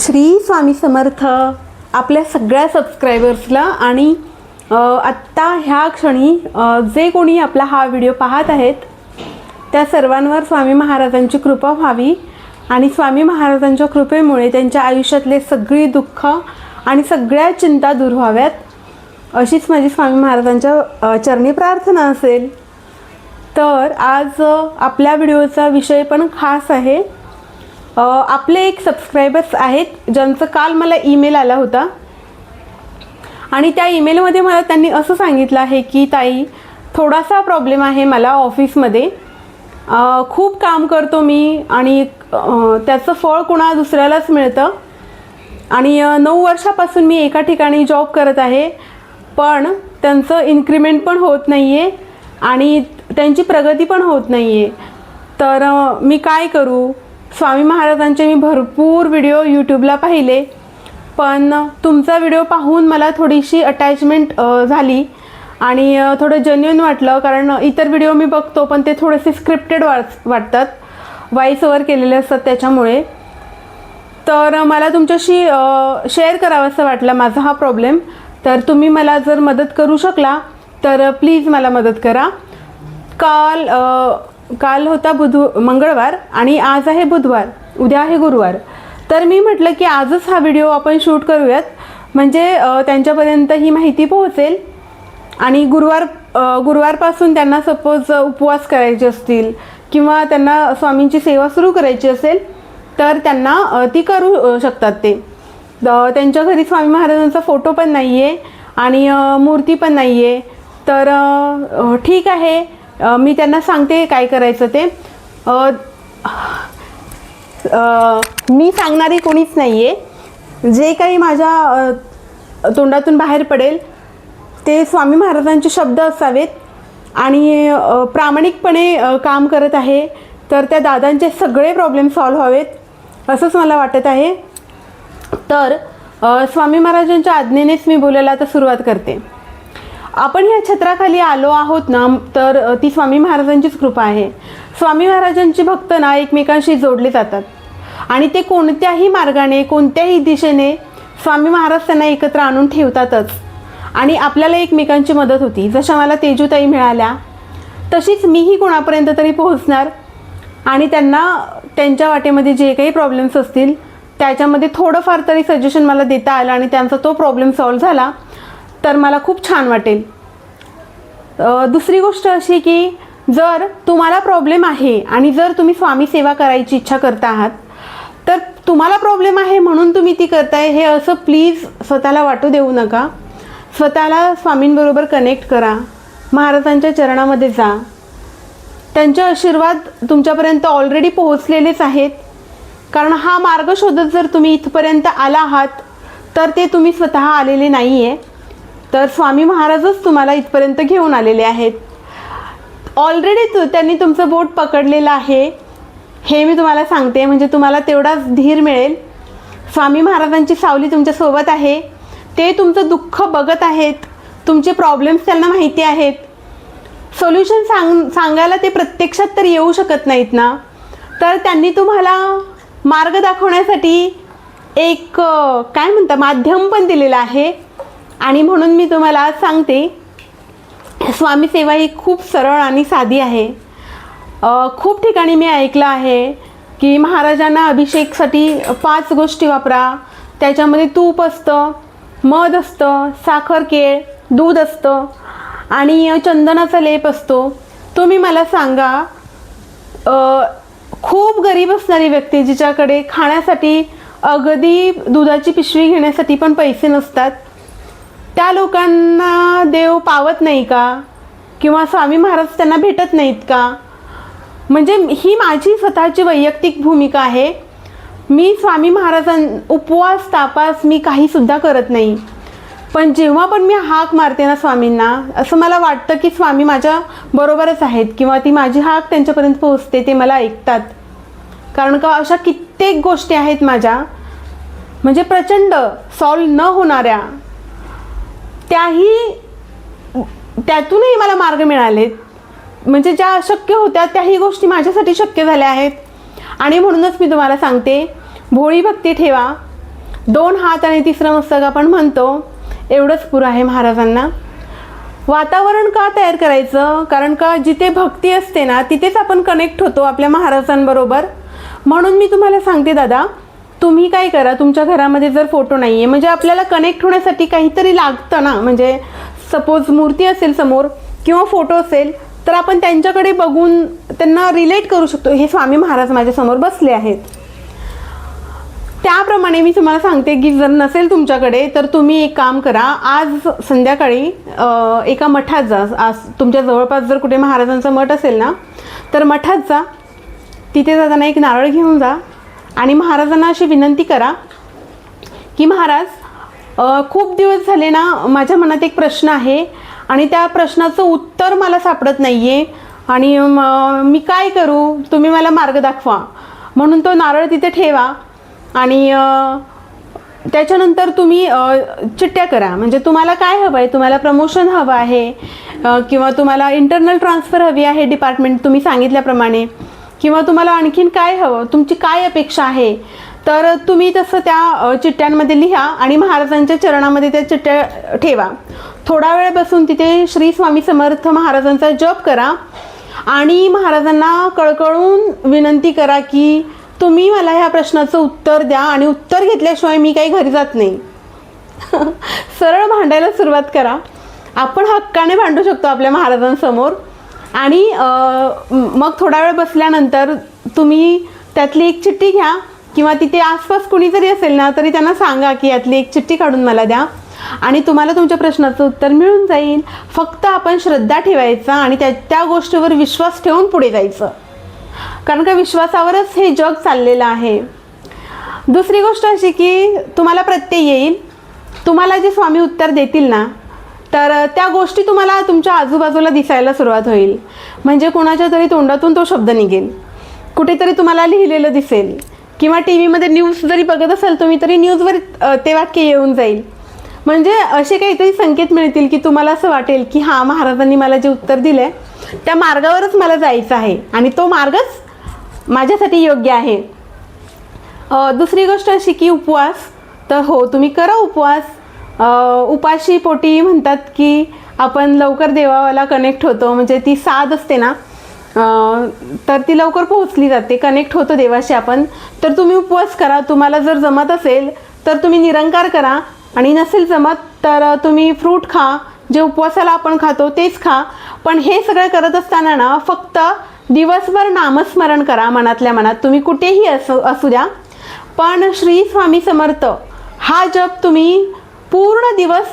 श्री स्वामी समर्थ आपल्या सगळ्या सबस्क्रायबर्सला आणि आत्ता ह्या क्षणी जे कोणी आपला हा व्हिडिओ पाहत आहेत त्या सर्वांवर स्वामी महाराजांची कृपा व्हावी आणि स्वामी महाराजांच्या कृपेमुळे त्यांच्या आयुष्यातले सगळी दुःख आणि सगळ्या चिंता दूर व्हाव्यात अशीच माझी स्वामी महाराजांच्या चरणी प्रार्थना असेल. तर आज आपल्या व्हिडिओचा विषय पण खास आहे. आपले एक सबस्क्रायबर्स आहेत ज्यांचं काल मला ईमेल आला होता. आणि त्या ईमेलमध्ये मला त्यांनी असं सांगितलं आहे की ताई थोडासा प्रॉब्लेम आहे मला ऑफिसमध्ये खूप काम करतो मी आणि त्याचं फळ कुणा दुसऱ्यालाच मिळतं. आणि नऊ वर्षापासून मी एका ठिकाणी जॉब करत आहे पण त्यांचं इन्क्रीमेंट पण होत नाही आहे आणि त्यांची प्रगती पण होत नाही आहे तर मी काय करू? स्वामी महाराजांचे मी भरपूर व्हिडिओ यूट्यूबला पाहिले. पण तुमचा व्हिडिओ पाहून मला थोडीशी अटॅचमेंट झाली. आणि थोडं जेन्युन वाटलं कारण इतर व्हिडिओ मी बघतो पण ते थोडेसे स्क्रिप्टेड वाट वाटतात. वॉईस ओव्हर केलेले असतात त्याच्यामुळे. तर मला तुमच्याशी शेअर करावंसं वाटलं माझा हा प्रॉब्लेम तर तुम्ही मला जर मदत करू शकला तर प्लीज मला मदत करा. काल काल होता बुध मंगळवार आणि आज आहे बुधवार उद्या आहे गुरुवार. तर मी म्हटलं की आजच हा व्हिडिओ आपण शूट करूयात. म्हणजे त्यांच्यापर्यंत ही माहिती पोहोचेल आणि गुरुवार गुरुवारपासून त्यांना सपोज उपवास करायचे असतील किंवा त्यांना स्वामींची सेवा सुरू करायची असेल तर त्यांना ती करू शकतात ते. त्यांच्या घरी स्वामी महाराजांचा फोटो पण नाही आहे आणि मूर्ती पण नाही आहे तर ठीक आहे. मी त्यांना सांगते काय करायचं ते. मी सांगणारी कोणीच नाही आहे जे काही माझ्या तोंडातून बाहेर पडेल ते स्वामी महाराजांचे शब्द असावेत. आणि प्रामाणिकपणे काम करत आहे तर त्या दादांचे सगळे प्रॉब्लेम सॉल्व्ह व्हावेत असंच मला वाटत आहे. तर स्वामी महाराजांच्या आज्ञेनेच मी बोलायला आता सुरुवात करते. आपण ह्या छत्राखाली आलो आहोत ना तर ती स्वामी महाराजांचीच कृपा आहे. स्वामी महाराजांची भक्त ना एकमेकांशी जोडले जातात. आणि ते कोणत्याही मार्गाने कोणत्याही दिशेने स्वामी महाराज त्यांना एकत्र आणून ठेवतातच. आणि आपल्याला एकमेकांची मदत होती. जशा मला तेजूताई मिळाल्या तशीच मीही कोणापर्यंत तरी पोहोचणार. आणि त्यांना त्यांच्या वाटेमध्ये जे काही प्रॉब्लेम्स असतील त्याच्यामध्ये थोडंफार तरी सजेशन मला देता आलं आणि त्यांचा तो प्रॉब्लेम सॉल्व्ह झाला. तर मला खूप छान वाटेल. दुसरी गोष्ट अशी की जर तुम्हाला प्रॉब्लेम आहे आणि जर तुम्ही स्वामी सेवा करायची इच्छा करता आहात तर तुम्हाला प्रॉब्लेम आहे म्हणून तुम्ही ती करताय हे असं प्लीज स्वतःला वाटू देऊ नका. स्वतःला स्वामींबरोबर कनेक्ट करा. महाराजांच्या चरणामध्ये जा. त्यांचे आशीर्वाद तुमच्यापर्यंत ऑलरेडी पोहोचलेलेच आहेत. कारण हा मार्ग शोधत जर तुम्ही इथपर्यंत आला आहात तर ते तुम्ही स्वतः आलेले नाही आहे तर स्वामी महाराजच तुम्हाला इथपर्यंत घेऊन आलेले आहेत. ऑलरेडी तु त्यांनी तुमचं बोट पकडलेलं आहे. हे मी तुम्हाला सांगते म्हणजे तुम्हाला तेवढाच धीर मिळेल. स्वामी महाराजांची सावली तुमच्यासोबत आहे. ते तुमचं दुःख बघत आहेत. तुमचे प्रॉब्लेम्स त्यांना माहिती आहेत. सोल्युशन सांग सांगायला ते प्रत्यक्षात तर येऊ शकत नाहीत ना. तर त्यांनी तुम्हाला मार्ग दाखवण्यासाठी एक काय म्हणता माध्यम पण दिलेलं आहे. आणि म्हणून मी तुम्हाला आज सांगते स्वामी सेवा ही खूप सरळ आणि साधी आहे. खूप ठिकाणी मी ऐकलं आहे की महाराजांना अभिषेकसाठी पाच गोष्टी वापरा. त्याच्यामध्ये तूप असतं मध असतं साखर केळ दूध असतं आणि चंदनाचा लेप असतो. तुम्ही मला सांगा खूप गरीब असणारी व्यक्ती जिच्याकडे खाण्यासाठी अगदी दुधाची पिशवी घेण्यासाठी पण पैसे नसतात त्या लोकांना देव पावत नाही का? किंवा स्वामी महाराज त्यांना भेटत नाहीत का? म्हणजे ही माझी स्वतःची वैयक्तिक भूमिका आहे. मी स्वामी महाराजां उपवास तापास मी काहीसुद्धा करत नाही. पण जेव्हा पण मी हाक मारते ना स्वामींना असं मला वाटतं की स्वामी माझ्या बरोबरच आहेत किंवा ती माझी हाक त्यांच्यापर्यंत पोहोचते ते मला ऐकतात. कारण का अशा कित्येक गोष्टी आहेत माझ्या. म्हणजे प्रचंड सॉल्व न होणाऱ्या त्याही त्यातूनही मला मार्ग मिळालेत म्हणजे ज्या अशक्य होत्या त्याही गोष्टी माझ्यासाठी शक्य झाल्या आहेत. आणि म्हणूनच मी तुम्हाला सांगते भोळी भक्ती ठेवा. दोन हात आणि तिसरं मस्तक आपण म्हणतो. एवढंच पुरं आहे महाराजांना. वातावरण का तयार करायचं? कारण का जिथे भक्ती असते ना तिथेच आपण कनेक्ट होतो आपल्या महाराजांबरोबर. म्हणून मी तुम्हाला सांगते दादा तुम्ही काय करा? तुमच्या घरामध्ये जर फोटो नाही आहे म्हणजे आपल्याला कनेक्ट होण्यासाठी काहीतरी लागतं ना? म्हणजे सपोज मूर्ती असेल समोर किंवा फोटो असेल तर आपण त्यांच्याकडे बघून त्यांना रिलेट करू शकतो. हे स्वामी महाराज माझ्यासमोर बसले आहेत. त्याप्रमाणे मी तुम्हाला सांगते की जर नसेल तुमच्याकडे तर तुम्ही एक काम करा. आज संध्याकाळी एका मठात जा. आज तुमच्या जवळपास जर कुठे महाराजांचा मठ असेल ना तर मठात जा. तिथे जाताना एक नारळ घेऊन जा. आणि महाराजांना अशी विनंती करा की महाराज खूप दिवस झाले ना माझ्या मनात एक प्रश्न आहे आणि त्या प्रश्नाचं उत्तर मला सापडत नाही आहे आणि मी काय करू? तुम्ही मला मार्ग दाखवा. म्हणून तो नारळ तिथे ठेवा आणि त्याच्यानंतर तुम्ही चिट्ट्या चिठ्ठ्या करा. म्हणजे तुम्हाला काय हवं आहे तुम्हाला प्रमोशन हवं आहे किंवा तुम्हाला इंटरनल ट्रान्सफर हवी आहे डिपार्टमेंट तुम्ही सांगितल्याप्रमाणे. किंवा तुम्हाला आणखीन काय हवं? तुमची काय अपेक्षा आहे? तर तुम्ही तसं त्या चिठ्ठ्यांमध्ये लिहा आणि महाराजांच्या चरणामध्ये त्या चिठ्ठ्या ठेवा. थोडा वेळ बसून तिथे श्री स्वामी समर्थ महाराजांचा जप करा आणि महाराजांना कळकळून विनंती करा की तुम्ही मला ह्या प्रश्नाचं उत्तर द्या आणि उत्तर घेतल्याशिवाय मी काही घरी जात नाही. सरळ भांडायला सुरुवात करा. आपण हक्काने भांडू शकतो आपल्या महाराजांसमोर. आणि मग थोडा वेळ बसल्यानंतर तुम्ही त्यातली एक चिठ्ठी घ्या किंवा तिथे आसपास कुणी जरी असेल ना तरी त्यांना सांगा की यातली एक चिठ्ठी काढून मला द्या. आणि तुम्हाला तुमच्या प्रश्नाचं उत्तर मिळून जाईल. फक्त आपण श्रद्धा ठेवायचा आणि त्या त्या गोष्टीवर विश्वास ठेवून पुढे जायचं. कारण का विश्वासावरच हे जग चाललेलं आहे. दुसरी गोष्ट अशी की तुम्हाला प्रत्यय येईल. तुम्हाला जे स्वामी उत्तर देतील ना तर त्या गोष्टी तुम्हाला तुमच्या आजूबाजूला दिसायला सुरुवात होईल. म्हणजे कोणाच्या तरी तोंडातून तो शब्द निघेल. कुठेतरी तुम्हाला लिहिलेलं दिसेल. किंवा टी व्हीमध्ये न्यूज जरी बघत असाल तुम्ही तरी न्यूजवर ते वाक्य येऊन जाईल. म्हणजे असे काहीतरी संकेत मिळतील की तुम्हाला असं वाटेल की हां महाराजांनी मला जे उत्तर दिलं आहे त्या मार्गावरच मला जायचं आहे. आणि तो मार्गच माझ्यासाठी योग्य आहे. दुसरी गोष्ट अशी की उपवास. तर हो तुम्ही करा उपवास. उपाशी पोटी म्हणतात की आपण लवकर देवाला कनेक्ट होतो म्हणजे ती साध असते ना तर ती लवकर पोहोचली जाते कनेक्ट होतो देवाशी आपण. तर तुम्ही उपवास करा तुम्हाला जर जमत असेल तर तुम्ही निरंकार करा. आणि नसेल जमत तर तुम्ही फ्रूट खा जे उपवासाला आपण खातो तेच खा. पण हे सगळं करत असताना ना फक्त दिवसभर नामस्मरण करा मनातल्या मनात. तुम्ही कुठेही असू असू द्या. पण श्री स्वामी समर्थ हा जप तुम्ही पूर्ण दिवस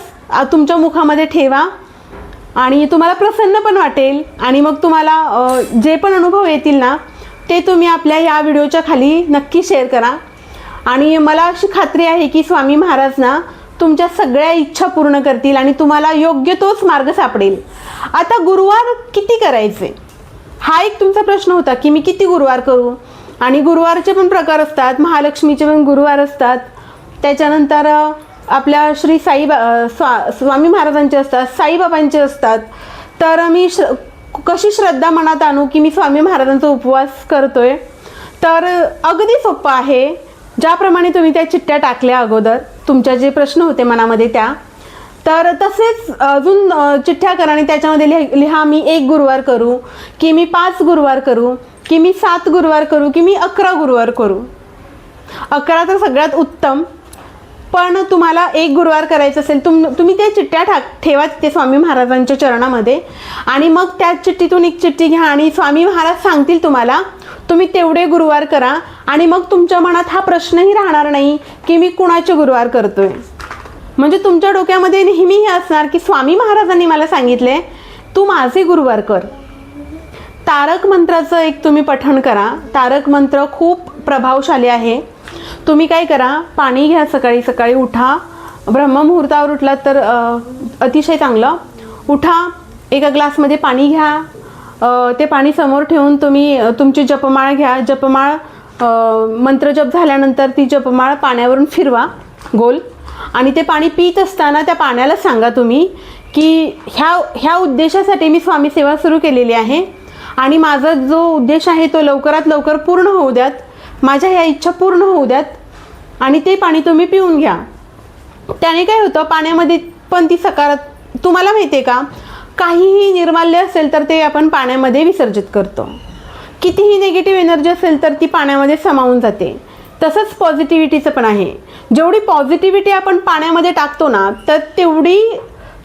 तुमच्या मुखामध्ये ठेवा. आणि तुम्हाला प्रसन्न पण वाटेल. आणि मग तुम्हाला जे पण अनुभव येतील ना ते तुम्ही आपल्या या व्हिडिओच्या खाली नक्की शेअर करा. आणि मला अशी खात्री आहे की स्वामी महाराज ना तुमच्या सगळ्या इच्छा पूर्ण करतील आणि तुम्हाला योग्य तोच मार्ग सापडेल. आता गुरुवार किती करायचे? हा एक तुमचा प्रश्न होता की मी किती गुरुवार करू? आणि गुरुवारचे पण प्रकार असतात महालक्ष्मीचे पण गुरुवार असतात. त्याच्यानंतर आपल्या श्री साई स्वा स्वामी महाराजांचे असतात साईबाबांचे असतात. तर मी श्र कशी श्रद्धा मनात आणू की मी स्वामी महाराजांचा उपवास करतोय? तर अगदी सोपं आहे. ज्याप्रमाणे तुम्ही त्या चिठ्ठ्या टाकल्या अगोदर तुमच्या जे प्रश्न होते मनामध्ये त्या. तर तसेच अजून चिठ्ठ्या करा आणि त्याच्यामध्ये लिहा लिहा मी एक गुरुवार करू की मी पाच गुरुवार करू की मी सात गुरुवार करू की मी अकरा गुरुवार करू. अकरा तर सगळ्यात उत्तम. पण तुम्हाला एक गुरुवार करायचं असेल तुम तुम्ही त्या चिठ्ठ्या टाक ठेवा ते स्वामी महाराजांच्या चरणामध्ये. आणि मग त्या चिठ्ठीतून एक चिठ्ठी घ्या आणि स्वामी महाराज सांगतील तुम्हाला तुम्ही तेवढे गुरुवार करा आणि मग तुमच्या मनात हा प्रश्नही राहणार नाही की मी कुणाचे गुरुवार करतोय. म्हणजे तुमच्या डोक्यामध्ये नेहमी हे असणार की स्वामी महाराजांनी मला सांगितले तू माझे गुरुवार कर. तारक मंत्राचं एक तुम्ही पठण करा. तारक मंत्र खूप प्रभावशाली आहे. तुम्ही काय करा पाणी घ्या सकाळी सकाळी उठा. ब्रह्ममुहूर्तावर उठलात तर अतिशय चांगलं. उठा एका ग्लासमध्ये पाणी घ्या. ते पाणी समोर ठेवून तुम्ही तुमची जपमाळ घ्या. जपमाळ मंत्रजप झाल्यानंतर ती जपमाळ पाण्यावरून फिरवा गोल. आणि ते पाणी पित असताना त्या पाण्याला सांगा तुम्ही की ह्या ह्या उद्देशासाठी मी स्वामी सेवा सुरू केलेली आहे. आणि माझा जो उद्देश आहे तो लवकरात लवकर पूर्ण होऊ द्यात. माझ्या ह्या इच्छा पूर्ण होऊ द्यात आणि ते पाणी तुम्ही पिऊन घ्या. त्याने काय होतं पाण्यामध्ये पण ती सकारात तुम्हाला माहिती आहे का? काहीही निर्माल्य असेल तर ते आपण पाण्यामध्ये विसर्जित करतो. कितीही निगेटिव्ह एनर्जी असेल तर ती पाण्यामध्ये समावून जाते. तसंच पॉझिटिव्हिटीचं पण आहे. जेवढी पॉझिटिव्हिटी आपण पाण्यामध्ये टाकतो ना तर तेवढी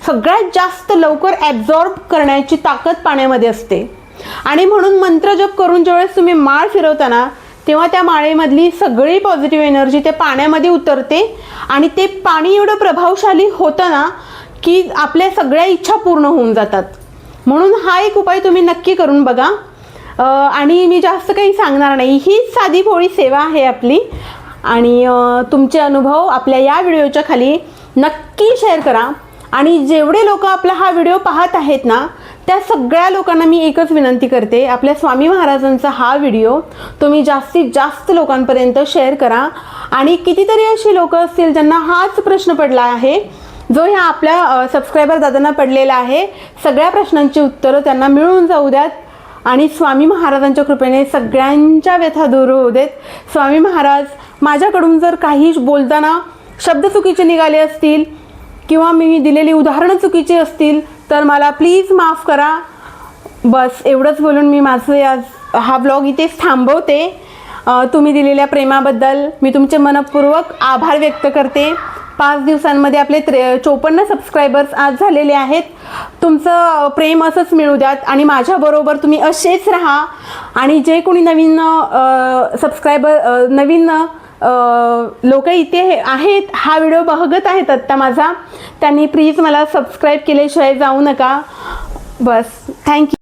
सगळ्यात जास्त लवकर ॲब्झॉर्ब करण्याची ताकद पाण्यामध्ये असते. आणि म्हणून मंत्र जप करून ज्यावेळेस तुम्ही माळ फिरवताना तेव्हा त्या माळेमधली सगळी पॉझिटिव्ह एनर्जी त्या पाण्यामध्ये उतरते आणि ते पाणी एवढं प्रभावशाली होतं ना की आपल्या सगळ्या इच्छा पूर्ण होऊन जातात. म्हणून हा एक उपाय तुम्ही नक्की करून बघा. आणि मी जास्त काही सांगणार नाही. हीच साधी पोळी सेवा आहे आपली. आणि तुमचे अनुभव आपल्या या व्हिडिओच्या खाली नक्की शेअर करा. आणि जेवढे लोक आपला हा व्हिडिओ पाहत आहेत ना त्या सगळ्या लोकांना मी एकच विनंती करते आपल्या स्वामी महाराजांचा हा व्हिडिओ तुम्ही जास्तीत जास्त लोकांपर्यंत शेअर करा. आणि कितीतरी अशी लोक असतील ज्यांना हाच प्रश्न पडला आहे जो ह्या आपल्या सबस्क्रायबर दादांना पडलेला आहे. सगळ्या प्रश्नांची उत्तरं त्यांना मिळून जाऊ द्यात. आणि स्वामी महाराजांच्या कृपेने सगळ्यांच्या व्यथा दूर होऊ देत. स्वामी महाराज माझ्याकडून जर काही बोलताना शब्द चुकीचे निघाले असतील किंवा मी दिलेली उदाहरणं चुकीची असतील तर मला प्लीज माफ करा. बस एवढंच बोलून मी माझं या हा ब्लॉग इथेच थांबवते. तुम्ही दिलेल्या प्रेमाबद्दल मी तुमचे मनपूर्वक आभार व्यक्त करते. पाच दिवसांमध्ये आपले त्रे चोपन्न सबस्क्रायबर्स आज झालेले आहेत. तुमचं प्रेम असंच मिळू द्यात आणि माझ्याबरोबर तुम्ही असेच राहा. आणि जे कोणी नवीन सबस्क्रायबर नवीन लोक इथे हे- आहेत हा व्हिडिओ बघत आहेत आत्ता माझा. त्यांनी प्लीज मला सबस्क्राईब केल्याशिवाय जाऊ नका. बस थँक्यू